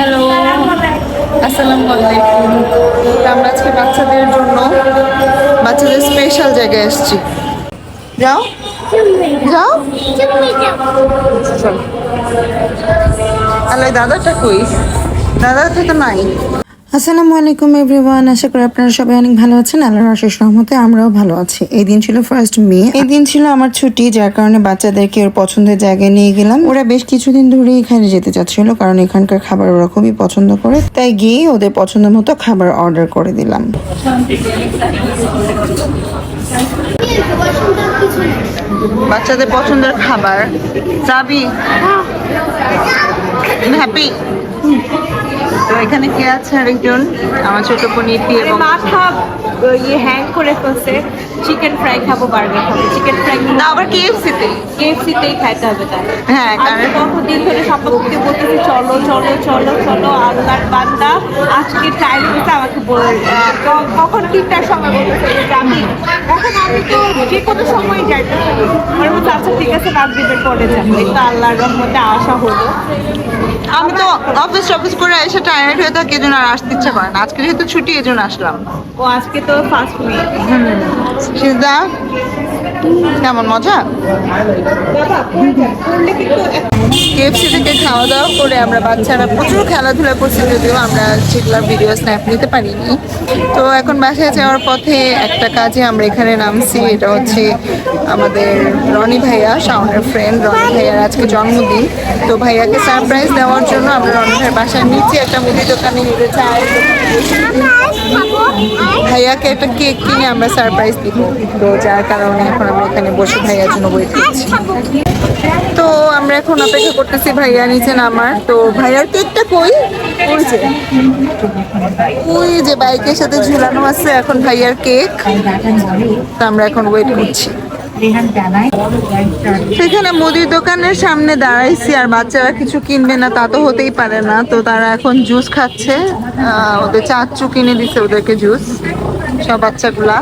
Hello, আসসালামু আলাইকুম। আমরা আজকে বাচ্চাদের জন্য বাচ্চাদের স্পেশাল জায়গায় এসেছি। যাও যাও। চল। আলাই দাদাটা কই? দাদাটা তো নাই। আসসালামু আলাইকুম এভরিওয়ান আশা করি আপনারা সবাই অনেক ভালো আছেন। আল্লাহর অশেষ রহমতে আমরাও ভালো আছি। এই দিন ছিল ফার্স্ট মে। এই দিন ছিল আমার ছুটি যার কারণে বাচ্চাদেরকে ওর পছন্দের জায়গায় নিয়ে গেলাম। ওরা বেশ কিছুদিন ধরে এখানে যেতে চাচ্ছিল কারণ এখানকার খাবার ওরা খুবই পছন্দ করে। তাই গিয়ে ওদের পছন্দ মতো খাবার অর্ডার করে দিলাম। বাচ্চাদের পছন্দের খাবার। চাবি। হ্যাপি তো এখানে কে আছে আরেকজন? আমার ছোট পনিরটি এবং মাথা ইয়ে হ্যাং করে ফেলছে। চিকেন ফ্রাই খাব বার্গার খাব। চিকেন ফ্রাই না আবার কেএফসিতে কেএফসিতেই খাইতে হবে তাই হ্যাঁ আমি কারণ কতদিন ধরে সম্পর্কে বলতেছি চলো চলো চলো চলো আল্লাহর বান্দা আজকে টাইম হয়েছে আমাকে বলে। কখন তিনটার সময় বলতেছে যাবি এখন আমি তো যে কোনো সময় যাইতে পারি আমার মতো আচ্ছা ঠিক আছে রাত দিনের পরে যাব। তো আল্লাহর রহমতে আসা হলো। আমি তো অফিস অফিস করে এসে টায়ার্ড হয়ে থাকি এজন্য আর আসতে ইচ্ছা করে না। আজকে যেহেতু ছুটি এজন্য আসলাম। ও আজকে তো ফার্স্ট মে সিজদা কেমন মজা? কেএফসি থেকে খাওয়া দাওয়া করে আমরা বাচ্চারা প্রচুর খেলাধুলা করছি যদিও আমরা সেগুলোর ভিডিও স্ন্যাপ নিতে পারিনি। তো এখন বাসায় যাওয়ার পথে একটা কাজে আমরা এখানে নামছি এটা হচ্ছে আমাদের রনি ভাইয়া শাওনের ফ্রেন্ড রনি ভাইয়ার আজকে জন্মদিন। তো ভাইয়াকে সারপ্রাইজ দেওয়ার জন্য আমরা রনি ভাইয়ের বাসার নিচে একটা মুদি দোকানে নিয়ে চাই। ভাইয়াকে একটা কেক কিনে আমরা সারপ্রাইজ দিব। তো যার কারণে এখন আমরা এখানে বসে ভাইয়ার জন্য ওয়েট করছি। তো আমরা এখন অপেক্ষা করতেছি ভাইয়া নিচে নামার। তো ভাইয়ার কেকটা কই? ওই ওই যে বাইকের সাথে ঝুলানো আছে এখন ভাইয়ার কেক। তো আমরা এখন ওয়েট করছি। সেখানে মুদির দোকানের সামনে দাঁড়াইছি আর বাচ্চারা কিছু কিনবে না, তা তো হতেই পারে না। তো তারা এখন জুস খাচ্ছে। ওদের চাচু কিনে দিছে ওদেরকে জুস, সব বাচ্চাগুলা।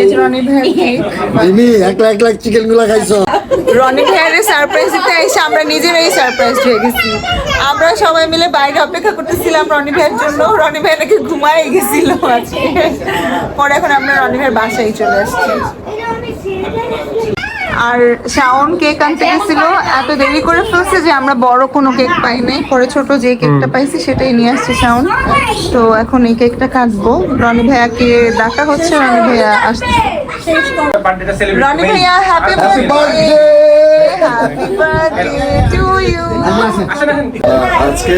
এই যে রনি ভাইয়ের কেক মিমি এক লাখ চিকেনগুলা রনি সারপ্রাইজ দিতে এসে আমরা নিজেরাই সারপ্রাইজ হয়ে গেছি। আমরা সবাই মিলে বাইরে অপেক্ষা করতেছিলাম রনি ভাইয়ের জন্য। রনি ভাই নাকি ঘুমাই গেছিল পরে এখন আমরা রনি ভাইয়ের বাসায় চলে আসছি। আর শাওন কেক আনতে গেছিল এত দেরি করে ফেলছে যে আমরা বড় কোনো কেক পাই নাই। পরে ছোট যে কেকটা পাইছি সেটাই নিয়ে আসছে শাওন। তো এখন এই কেকটা কাটবো। রনি ভাইয়াকে ডাকা হচ্ছে রনি ভাইয়া আসছে। রনি ভাইয়া happy birthday happy birthday to you আজকে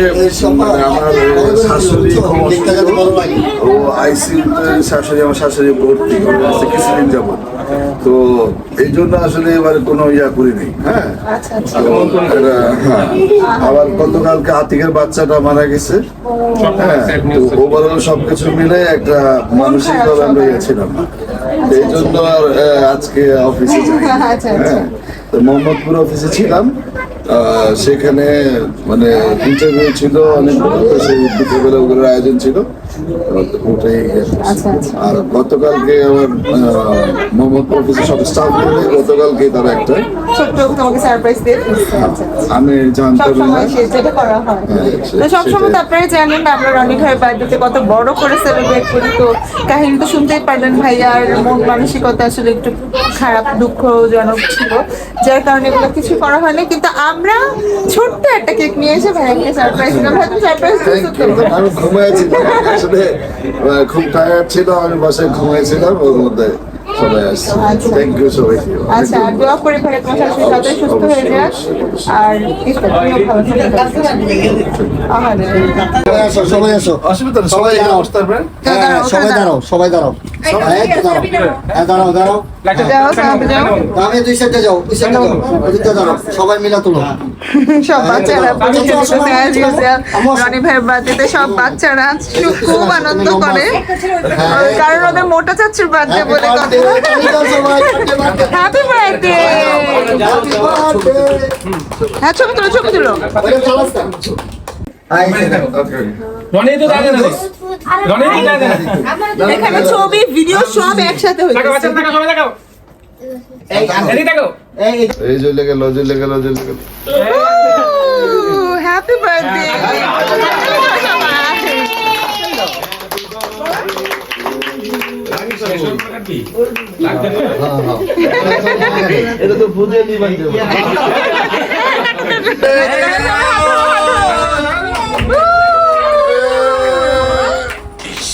আমার শাশুড়ি ও আইসিইউতে শাশুড়ি আমার শাশুড়ি ভর্তি আছে কিছুদিন যাব তো এই জন্য আসলে এবার কোনো ইয়া করিনি হ্যাঁ? তো এটা, হ্যাঁ। আবার গতকালকে আতিকের বাচ্চাটা মারা গেছে হ্যাঁ? ওভারঅল সবকিছু মিলে একটা মানসিক ভাবে আমরা ইয়েছিলাম এই জন্য আর আজকে অফিসে আচ্ছা, হ্যাঁ? তো মোহাম্মদপুর অফিসে ছিলাম সেখানে মানে ইন্টারভিউ ছিল অনেক বিকেলবেলা ওগুলোর আয়োজন ছিল। আচ্ছা, আর গতকালকে আমার মোহাম্মদপুর অফিসে সব স্টাফ মিলে গতকালকে তারা একটা আচ্ছা আমি সবসময় হয়। হ্যাঁ, তো। আপনারা জানেন আমরা রনি বার্থডেতে কত বড় করে সেলিব্রেট করি। তো কাহিনী তো শুনতেই পারলেন ভাইয়ার মন মানসিকতা আসলে একটু খারাপ দুঃখজনক ছিল। যার কারণে এগুলো কিছু করা হয়নি। কিন্তু আমরা ছোট্ট একটা কেক নিয়ে এসে ভাইয়াকে সারপ্রাইজ দিলাম। ভাই সারপ্রাইজ আমি আসলে খুব টায়ার্ড ছিল আমি বাসায় ঘুমাইছিলাম ওর মধ্যে। সবাই আসছে থ্যাংক ইউ সবাই আচ্ছা দোয়া করে ভাই তোমার শাশুড়ি তাড়াতাড়ি সুস্থ হয়ে যাক আর কিছু তুমিও ভালো থাকো আসো সবাই আসো অসুবিধা সবাই সবাই দাঁড়াও। বসতে পারবেন হ্যাঁ, দাঁড়াও, সবাই দাঁড়াও সবাই দাঁড়াও হ্যাঁ, দাঁড়াও হ্যাঁ দাঁড়াও দাঁড়াও যাও সামনে যাও আমি দুই সাইডে যাও দুই সাইডে যাও ওদিকটা দাঁড়াও সবাই মিলা তুলো সব বাচ্চারা আচ্ছা। রনি ভাইয়ের বার্থডেতে সব বাচ্চারা খুব- আনন্দ করে হ্যাঁ। কারণ ওদের মোটা চাচ্ছির বার্থডে বলে কথা হ্যাপি বার্থডে Happy birthday. হ্যাঁ ছবি তুলো ছবি তুলো এখানে ছবি ভিডিও সব একসাথে হয়েছে এই জ্বলে গেল জ্বলে গেল জ্বলে গেল এটা তো বুঝে নিবেন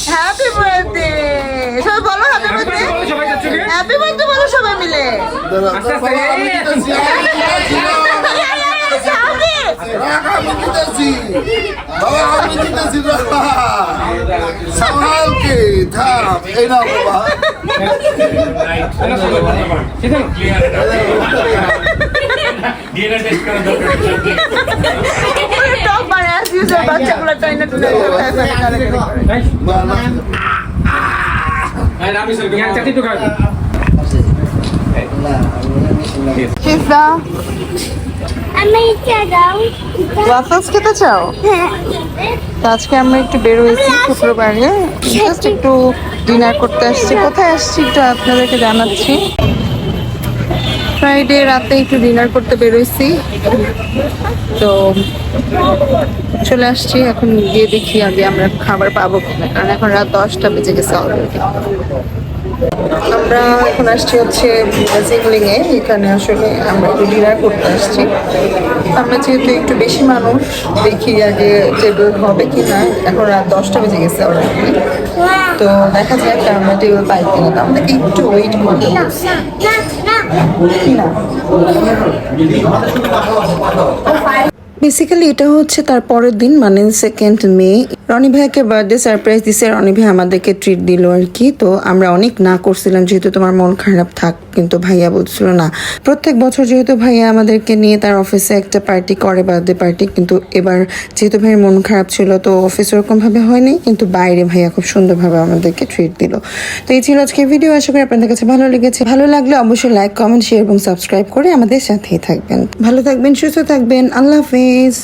হ্যাপি বার্থডে সবাই বলো হ্যাপি বার্থডে সবাই যাচ্ছে কি? হ্যাপি বার্থডে বলো সবাই মিলে আস্তে আমি দিতেছি রাখা আমি দিতেছি বাবা আমি দিতেছি রাখা সামালকে থাম এই না বাবা। বাচ্চাগুলো আমি দাও waffles খেতে চাও? তো আজকে আমরা একটু শুক্রবারে। জাস্ট একটু ডিনার করতে আসছি। কোথায় আসছি একটু আপনাদেরকে জানাচ্ছি। ফ্রাইডে রাতে একটু ডিনার করতে বেরোইছি তো চলে আসছি। এখন গিয়ে দেখি আগে আমরা খাবার পাবো কিনা। কারণ এখন রাত দশটা বেজে গেছে অলরেডি আমরা এখন আসছি হচ্ছে এ এখানে আসলে আমরা একটু ডিনার করতে আসছি। আমরা যেহেতু একটু বেশি মানুষ, দেখি আগে টেবিল হবে কি না এখন রাত দশটা বেজে গেছে অলরেডি তো দেখা যাক আমরা টেবিল পাই কিনা। তো আমাদেরকে একটু ওয়েট করতে বেসিক্যালি এটা হচ্ছে তার পরের দিন মানে সেকেন্ড মে রনি ভাইকে বার্থডে সারপ্রাইজ দিছে, রনি ভাই আমাদেরকে ট্রিট দিল আর কি। তো আমরা অনেক না করছিলাম, যেহেতু তোমার মন খারাপ থাক, কিন্তু ভাইয়া বলছিল না। প্রত্যেক বছর যেহেতু ভাইয়া আমাদেরকে নিয়ে তার অফিসে একটা পার্টি করে বার্থডে পার্টি কিন্তু এবার যেহেতু ভাইয়ের মন খারাপ ছিল, তো অফিস ওরকম ভাবে হয়নি, কিন্তু বাইরে ভাইয়া খুব সুন্দরভাবে আমাদেরকে ট্রিট দিল। তো এই ছিল আজকে ভিডিও আশা করি আপনাদের কাছে ভালো লেগেছে। ভালো লাগলে অবশ্যই লাইক কমেন্ট শেয়ার এবং সাবস্ক্রাইব করে আমাদের সাথেই থাকবেন। ভালো থাকবেন, সুস্থ থাকবেন, আল্লাহ হাফিজ।